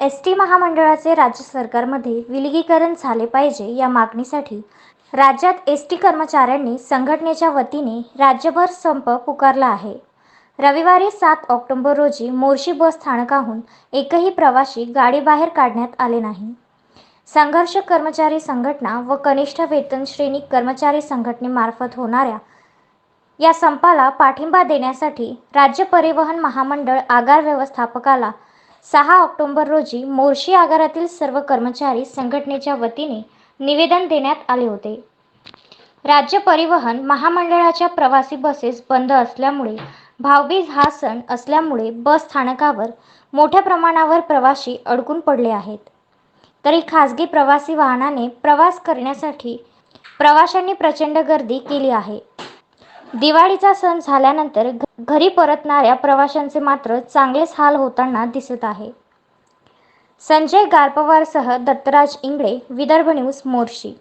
S T महामंडळाचे राज्य सरकारमध्ये विलगीकरण झाले पाहिजे या मागणीसाठी राज्यात एस टी कर्मचाऱ्यांनी संघटनेच्या वतीने राज्यभर संप पुकारला आहे. रविवारी सात ऑक्टोबर रोजी मोर्शी बस स्थानकाहून एकही प्रवासी गाडीबाहेर काढण्यात आले नाही. संघर्ष कर्मचारी संघटना व कनिष्ठ वेतन श्रेणी कर्मचारी संघटनेमार्फत होणाऱ्या या संपाला पाठिंबा देण्यासाठी राज्य परिवहन महामंडळ आगार व्यवस्थापकाला सहा ऑक्टोंबर रोजी मोर्शी आगारातील सर्व कर्मचारी संघटनेच्या वतीने निवेदन देण्यात आले होते. राज्य परिवहन महामंडळाच्या प्रवासी बसेस बंद असल्यामुळे भाऊबीज हा सण असल्यामुळे बस स्थानकावर मोठ्या प्रमाणावर प्रवासी अडकून पडले आहेत. तरी खासगी प्रवासी वाहनाने प्रवास करण्यासाठी प्रवाशांनी प्रचंड गर्दी केली आहे. दिवाळीचा सण झाल्यानंतर घरी परतणाऱ्या प्रवाशांचे मात्र चांगलेच हाल होताना दिसत आहे. संजय गारपवारसह दत्तराज इंगळे विदर्भ न्यूज मोर्शी.